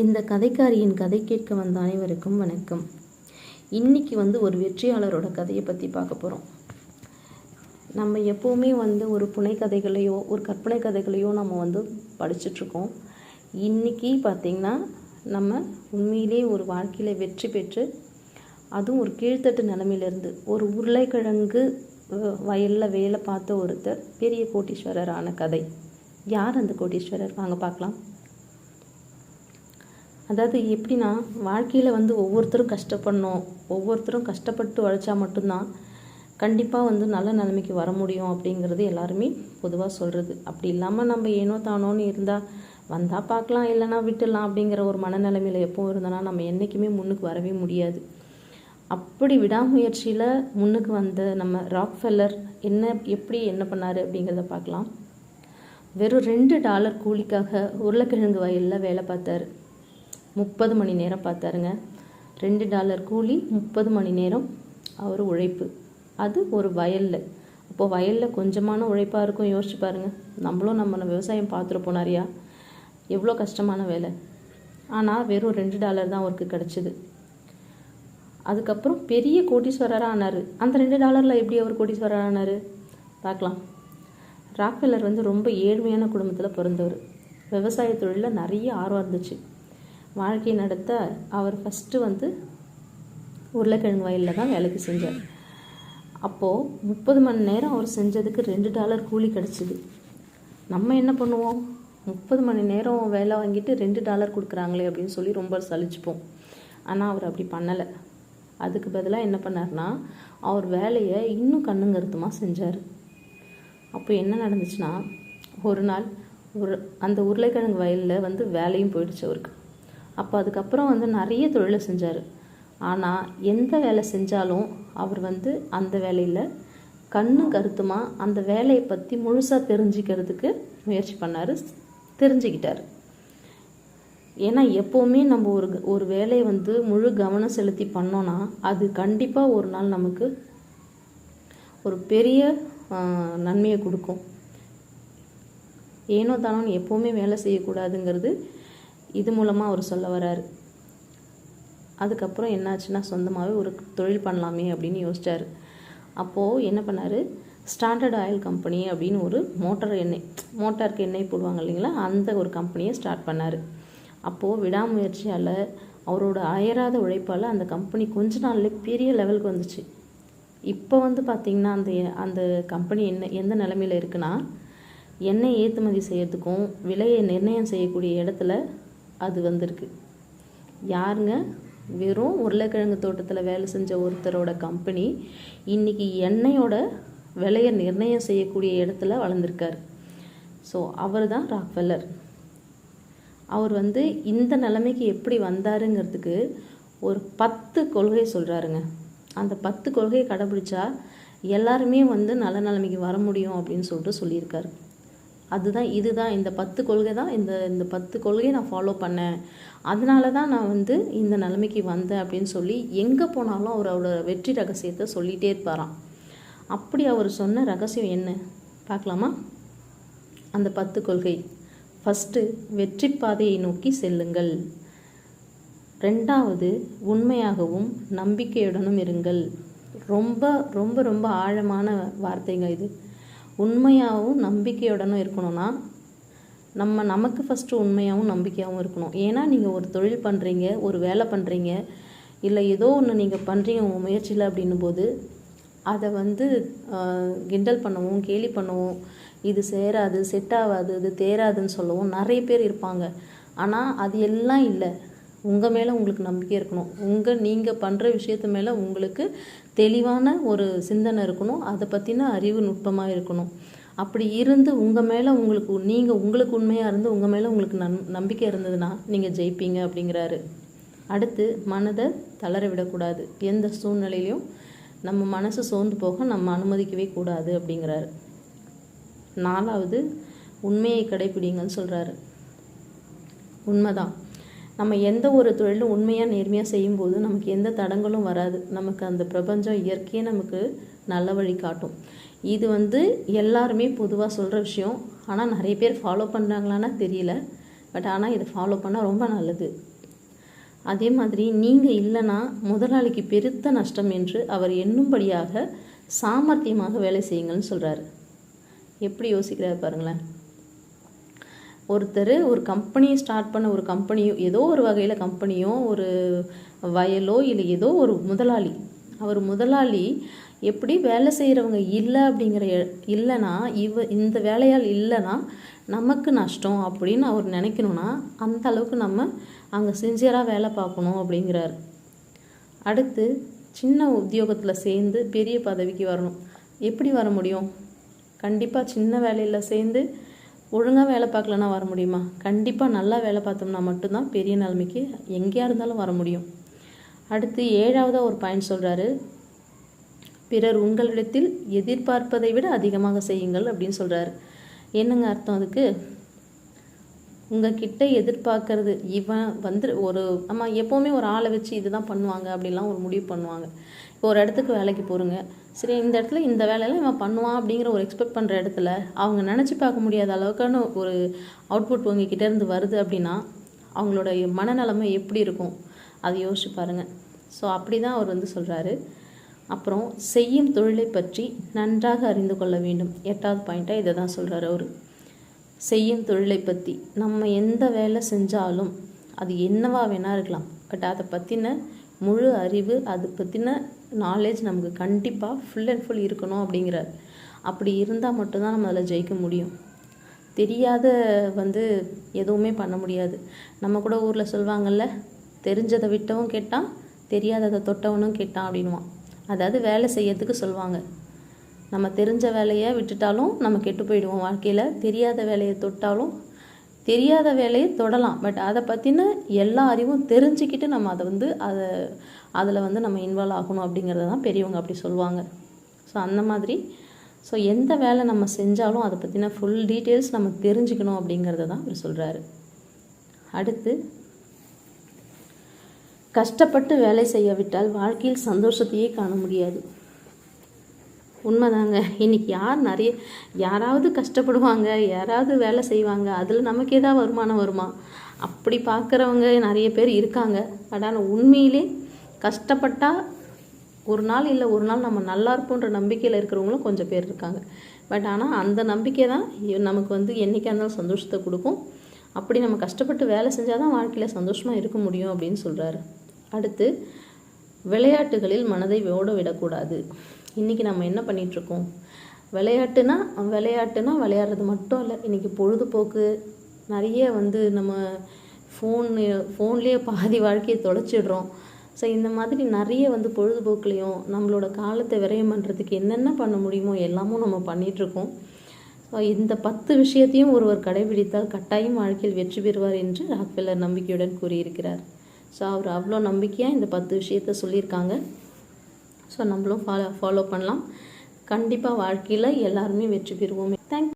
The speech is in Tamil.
இந்த கதைக்காரியின் கதை கேட்க வந்த அனைவருக்கும் வணக்கம். இன்னைக்கு வந்து ஒரு வெற்றியாளரோட கதையை பற்றி பார்க்க போகிறோம் நம்ம எப்போவுமே வந்து ஒரு புனை கதைகளையோ ஒரு கற்பனை கதைகளையோ நம்ம வந்து படிச்சுட்ருக்கோம் இன்னைக்கு பார்த்திங்கன்னா நம்ம உண்மையிலே ஒரு வாழ்க்கையில் வெற்றி பெற்று அதுவும் ஒரு கீழ்த்தட்டு நிலமையிலேருந்து ஒரு உருளைக்கிழங்கு வயலில் வேலை பார்த்த ஒருத்தர் பெரிய கோட்டீஸ்வரரான கதை. யார் அந்த கோட்டீஸ்வரர்? வாங்க பார்க்கலாம். அதாவது எப்படின்னா வாழ்க்கையில் வந்து ஒவ்வொருத்தரும் கஷ்டப்படணும். ஒவ்வொருத்தரும் கஷ்டப்பட்டு உழைச்சா மட்டும்தான் கண்டிப்பாக வந்து நல்ல நிலைமைக்கு வர முடியும் அப்படிங்கிறது எல்லாருமே பொதுவாக சொல்கிறது அப்படி இல்லாமல் நம்ம ஏனோ தானோன்னு இருந்தால் வந்தால் பார்க்கலாம் இல்லைன்னா விட்டுடலாம் அப்படிங்கிற ஒரு மனநிலைமையில் எப்போ இருந்தோன்னா நம்ம என்றைக்குமே முன்னுக்கு வரவே முடியாது. அப்படி விடாமுயற்சியில் முன்னுக்கு வந்த நம்ம ராக் ஃபெல்லர் என்ன எப்படி என்ன பண்ணார் அப்படிங்கிறத பார்க்கலாம். வெறும் ரெண்டு டாலர் கூலிக்காக உருளைக்கிழங்கு வயலில் வேலை பார்த்தாரு. முப்பது மணி நேரம் பார்த்தாருங்க. ரெண்டு டாலர் கூலி முப்பது மணி நேரம் அவர் உழைப்பு. அது ஒரு வயலில். அப்போது வயலில் கொஞ்சமான உழைப்பாக இருக்கும் யோசிச்சு பாருங்க. நம்மளும் நம்ம விவசாயம் பார்த்துருப்போம் நிறையா எவ்வளோ கஷ்டமான வேலை. ஆனால் வெறும் ரெண்டு டாலர் தான் அவருக்கு கிடச்சிது. அதுக்கப்புறம் பெரிய கோடீஸ்வரராக ஆனார். அந்த ரெண்டு டாலரில் எப்படி அவர் கோடீஸ்வரர் ஆனார்? பார்க்கலாம். ராக்வெல்லர் வந்து ரொம்ப ஏழ்மையான குடும்பத்தில் பிறந்தவர். விவசாய தொழிலில் நிறைய ஆர்வம் இருந்துச்சு. வாழ்க்கை நடத்த அவர் ஃபஸ்ட்டு வந்து உருளைக்கிழங்கு வயலில் தான் வேலைக்கு செஞ்சார். அப்போது முப்பது மணி நேரம் அவர் செஞ்சதுக்கு ரெண்டு டாலர் கூலி கிடச்சிது. நம்ம என்ன பண்ணுவோம்? முப்பது மணி நேரம் வேலை வாங்கிட்டு ரெண்டு டாலர் கொடுக்குறாங்களே அப்படின்னு சொல்லி ரொம்ப சலிச்சுப்போம். ஆனால் அவர் அப்படி பண்ணலை. அதுக்கு பதிலாக என்ன பண்ணார்னா அவர் வேலையை இன்னும் கண்ணுங்கருத்துமாக செஞ்சார். அப்போ என்ன நடந்துச்சுன்னா ஒரு நாள் ஒரு அந்த உருளைக்கிழங்கு வயலில் வந்து வேலையும் போயிடுச்சு அவருக்கு. அப்போ அதுக்கப்புறம் வந்து நிறைய தொழிலை செஞ்சார். ஆனால் எந்த வேலை செஞ்சாலும் அவர் வந்து அந்த வேலையில் கண்ணும் கருத்துமா அந்த வேலையை பற்றி முழுசாக தெரிஞ்சுக்கிறதுக்கு முயற்சி பண்ணார் தெரிஞ்சுக்கிட்டார். ஏன்னா எப்போவுமே நம்ம ஒரு ஒரு வேலையை வந்து முழு கவனம் செலுத்தி பண்ணோன்னா அது கண்டிப்பாக ஒரு நாள் நமக்கு ஒரு பெரிய நன்மையை கொடுக்கும். ஏனோ தானோன்னு எப்போவுமே வேலை செய்யக்கூடாதுங்கிறது இது மூலமாக அவர் சொல்ல வராரு. அதுக்கப்புறம் என்னாச்சுன்னா சொந்தமாகவே ஒரு தொழில் பண்ணலாமே அப்படின்னு யோசிச்சார். அப்போது என்ன பண்ணார்? ஸ்டாண்டர்ட் ஆயில் கம்பெனி அப்படின்னு ஒரு மோட்டார் எண்ணெய் மோட்டாருக்கு எண்ணெய் போடுவாங்க இல்லைங்களா? அந்த ஒரு கம்பெனியை ஸ்டார்ட் பண்ணார். அப்போது விடாமுயற்சியால் அவரோட அயராத உழைப்பால் அந்த கம்பெனி கொஞ்ச நாள்லேயே பெரிய லெவலுக்கு வந்துச்சு. இப்போ வந்து பார்த்திங்கன்னா அந்த அந்த கம்பெனி என்ன எந்த நிலமையில இருக்குன்னா எண்ணெய் ஏற்றுமதி செய்யறதுக்கும் விலையை நிர்ணயம் செய்யக்கூடிய இடத்துல அது வந்திருக்கு. யாருங்க? வெறும் உருளைக்கிழங்கு தோட்டத்தில் வேலை செஞ்ச ஒருத்தரோட கம்பெனி இன்றைக்கி எண்ணெயோட விலையை நிர்ணயம் செய்யக்கூடிய இடத்துல வளர்ந்துருக்கார். ஸோ அவர் தான் ராக்வெல்லர் அவர் வந்து இந்த நிலைமைக்கு எப்படி வந்தாருங்கிறதுக்கு ஒரு பத்து கொள்கை சொல்கிறாருங்க அந்த பத்து கொள்கையை கடைபிடிச்சா எல்லாருமே வந்து நல்ல நிலைமைக்கு வர முடியும் அப்படின்னு சொல்லிட்டு சொல்லியிருக்காரு. அதுதான் இதுதான். இந்த பத்து கொள்கை தான் இந்த இந்த பத்து கொள்கையை நான் ஃபாலோ பண்ணேன். அதனால தான் நான் வந்து இந்த நிலைமைக்கு வந்தேன் அப்படின்னு சொல்லி எங்கே போனாலும் அவர் அவரோட வெற்றி ரகசியத்தை சொல்லிகிட்டே இருப்பாராம். அப்படி அவர் சொன்ன ரகசியம் என்ன? பார்க்கலாமா? அந்த பத்து கொள்கை. ஃபஸ்ட்டு வெற்றி பாதையை நோக்கி செல்லுங்கள். ரெண்டாவது உண்மையாகவும் நம்பிக்கையுடனும் இருங்கள். ரொம்ப ரொம்ப ரொம்ப ஆழமான வார்த்தைங்க இது. உண்மையாகவும் நம்பிக்கையுடனும் இருக்கணும்னா நம்ம நமக்கு ஃபஸ்ட்டு உண்மையாகவும் நம்பிக்கையாகவும் இருக்கணும். ஏன்னா நீங்கள் ஒரு தொழில் பண்ணுறீங்க ஒரு வேலை பண்ணுறீங்க இல்லை ஏதோ ஒன்று நீங்கள் பண்ணுறீங்க உங்கள் முயற்சியில் அப்படின்னும் போது அதை வந்து கிண்டல் பண்ணவும் கேலி பண்ணவும். இது சேராது செட் ஆகாது இது தேராதுன்னு சொல்லவும். நிறைய பேர் இருப்பாங்க. ஆனால் அது எல்லாம் இல்லை. உங்கள் மேலே உங்களுக்கு நம்பிக்கை இருக்கணும். உங்கள் நீங்கள் பண்ணுற விஷயத்து மேலே உங்களுக்கு தெளிவான ஒரு சிந்தனை இருக்கணும். அதை பற்றின அறிவு நுட்பமாக இருக்கணும். அப்படி இருந்து உங்கள் மேலே உங்களுக்கு நீங்கள் உங்களுக்கு உண்மையாக இருந்து உங்கள் மேலே உங்களுக்கு நன் நம்பிக்கை இருந்ததுன்னா நீங்கள் ஜெயிப்பீங்க அப்படிங்கிறாரு. அடுத்து மனதை தளர விடக்கூடாது. எந்த சூழ்நிலையிலையும் நம்ம மனசு சோர்ந்து போக நம்ம அனுமதிக்கவே கூடாது அப்படிங்கிறாரு. நாலாவது உண்மையை கடைப்பிடிங்கன்னு சொல்கிறாரு உண்மைதான். நம்ம எந்த ஒரு தொழிலும் உண்மையாக நேர்மையாக செய்யும்போது நமக்கு எந்த தடங்களும் வராது. நமக்கு அந்த பிரபஞ்சம் இயற்கையே நமக்கு நல்ல வழி காட்டும். இது வந்து எல்லாருமே பொதுவாக சொல்கிற விஷயம். ஆனால் நிறைய பேர் ஃபாலோ பண்ணுறாங்களான்னா தெரியல. பட் ஆனால் இதை ஃபாலோ பண்ணால் ரொம்ப நல்லது. அதே மாதிரி நீங்கள் இல்லைன்னா முதலாளிக்கு பெருத்த நஷ்டம் என்று அவர் எண்ணும்படியாக சாமர்த்தியமாக வேலை செய்யுங்கள்னு சொல்கிறாரு எப்படி யோசிக்கிறார் பாருங்களேன். ஒருத்தர் ஒரு கம்பெனியை ஸ்டார்ட் பண்ண ஒரு கம்பெனியோ ஏதோ ஒரு வகையில் கம்பெனியோ ஒரு வயலோ இல்லை ஏதோ ஒரு முதலாளி. அவர் முதலாளி எப்படி வேலை செய்கிறவங்க இல்லை அப்படிங்கிற இல்லைனா இல்லைன்னா இவ இந்த வேலையால் இல்லைன்னா நமக்கு நஷ்டம் அப்படின்னு அவர் நினைக்கணும்னா அந்த அளவுக்கு நம்ம அங்கே சின்சியராக வேலை பார்க்கணும் அப்படிங்கிறாரு. அடுத்து சின்ன உத்தியோகத்தில் சேர்ந்து பெரிய பதவிக்கு வரணும். எப்படி வர முடியும்? கண்டிப்பாக சின்ன வேலையில் சேர்ந்து ஒழுங்காக வேலை பார்க்கலன்னா வர முடியுமா? கண்டிப்பாக நல்லா வேலை பார்த்தோம்னா மட்டும்தான் பெரிய நிலைமைக்கு எங்கேயா இருந்தாலும் வர முடியும். அடுத்து ஏழாவதாக ஒரு பாயிண்ட் சொல்கிறாரு பிறர் உங்களிடத்தில் எதிர்பார்ப்பதை விட அதிகமாக செய்யுங்கள் அப்படின்னு சொல்கிறாரு என்னங்க அர்த்தம் அதுக்கு? உங்ககிட்ட எதிர்பார்க்கறது இவன் வந்து ஒரு நம்ம எப்போவுமே ஒரு ஆளை வச்சு இதுதான் பண்ணுவாங்க அப்படிலாம் ஒரு முடிவு பண்ணுவாங்க. இப்போ ஒரு இடத்துக்கு வேலைக்கு போகிறோங்க சரி இந்த இடத்துல இந்த வேலையெல்லாம் இவன் பண்ணுவான் அப்படிங்கிற ஒரு எக்ஸ்பெக்ட் பண்ணுற இடத்துல அவங்க நினச்சி பார்க்க முடியாத அளவுக்கான ஒரு அவுட்புட் உங்ககிட்ட இருந்து வருது அப்படின்னா அவங்களோட மனநிலைமை எப்படி இருக்கும்? அதை யோசிச்சு பாருங்கள் ஸோ அப்படி தான் அவர் வந்து சொல்கிறாரு அப்புறம் செய்யும் தொழிலை பற்றி நன்றாக அறிந்து கொள்ள வேண்டும். எட்டாவது பாயிண்ட்டாக இதை தான் சொல்கிறாரு அவர். செய்யும் தொழிலை பற்றி நம்ம எந்த வேலை செஞ்சாலும் அது என்னவா வேணால் இருக்கலாம். பட் அதை பற்றின முழு அறிவு அது பற்றின நாலேஜ் நமக்கு கண்டிப்பாக ஃபுல் அண்ட் ஃபுல் இருக்கணும் அப்படிங்கிறார். அப்படி இருந்தால் மட்டும்தான் நம்ம அதில் ஜெயிக்க முடியும். தெரியாத வந்து எதுவுமே பண்ண முடியாது. நம்ம கூட ஊரில் சொல்லுவாங்கள்ல தெரிஞ்சதை விட்டவும் கேட்டான் தெரியாததை தொட்டவனும் கேட்டான் அப்படின்வான் அதாவது வேலை செய்யறதுக்கு சொல்லுவாங்க. நம்ம தெரிஞ்ச வேலையை விட்டுட்டாலும் நம்ம கெட்டு போயிடுவோம் வாழ்க்கையில். தெரியாத வேலையை தொட்டாலும் தெரியாத வேலையை தொடலாம். பட் அதை பற்றின எல்லா அறிவும் தெரிஞ்சுக்கிட்டு நம்ம அதை வந்து அதை அதில் வந்து நம்ம இன்வால்வ் ஆகணும் அப்படிங்கிறத தான் பெரியவங்க அப்படி சொல்லுவாங்க. ஸோ அந்த மாதிரி. ஸோ எந்த வேலை நம்ம செஞ்சாலும் அதை பற்றின ஃபுல் டீட்டெயில்ஸ் நம்ம தெரிஞ்சுக்கணும் அப்படிங்கிறத தான் அவர் சொல்கிறாரு அடுத்து கஷ்டப்பட்டு வேலை செய்யாவிட்டால் வாழ்க்கையில் சந்தோஷத்தையே காண முடியாது. உண்மைதாங்க. இன்னைக்கு யார் நிறைய யாராவது கஷ்டப்படுவாங்க யாராவது வேலை செய்வாங்க அதில் நமக்கு ஏதாவது வருமானம் வருமா? அப்படி பார்க்குறவங்க நிறைய பேர் இருக்காங்க. பட் ஆனால் உண்மையிலே கஷ்டப்பட்டால் ஒரு நாள் இல்லை ஒரு நாள் நம்ம நல்லா இருப்போன்ற நம்பிக்கையில் இருக்கிறவங்களும் கொஞ்சம் பேர் இருக்காங்க. பட் ஆனால் அந்த நம்பிக்கை தான் நமக்கு வந்து என்றைக்கா இருந்தாலும் சந்தோஷத்தை கொடுக்கும். அப்படி நம்ம கஷ்டப்பட்டு வேலை செஞ்சால் தான் வாழ்க்கையில் சந்தோஷமாக இருக்க முடியும் அப்படின்னு சொல்கிறாரு அடுத்து விளையாட்டுகளில் மனதை ஓட விடக்கூடாது. இன்றைக்கி நம்ம என்ன பண்ணிகிட்ருக்கோம் விளையாட்டுனா விளையாட்டுனா விளையாடுறது மட்டும் இல்லை இன்றைக்கி பொழுதுபோக்கு நிறைய வந்து நம்ம ஃபோன் ஃபோன்லேயே பாதி வாழ்க்கையை தொலைச்சிடுறோம். ஸோ இந்த மாதிரி நிறைய வந்து பொழுதுபோக்குலேயும் நம்மளோட காலத்தை விரயம் பண்ணுறதுக்கு என்னென்ன பண்ண முடியுமோ எல்லாமும் நம்ம பண்ணிகிட்ருக்கோம் ஸோ இந்த பத்து விஷயத்தையும் ஒருவர் கடைபிடித்தால் கட்டாயம் வாழ்க்கையில் வெற்றி பெறுவார் என்று ராக்வெல்லர் நம்பிக்கையுடன் கூறியிருக்கிறார். ஸோ அவர் அவ்வளோ நம்பிக்கையாக இந்த பத்து விஷயத்த சொல்லியிருக்காங்க. ஸோ நம்மளும் ஃபாலோ ஃபாலோ பண்ணலாம். கண்டிப்பாக வாழ்க்கையில் எல்லாருமே வெற்றி பெறுவோமே. தேங்க்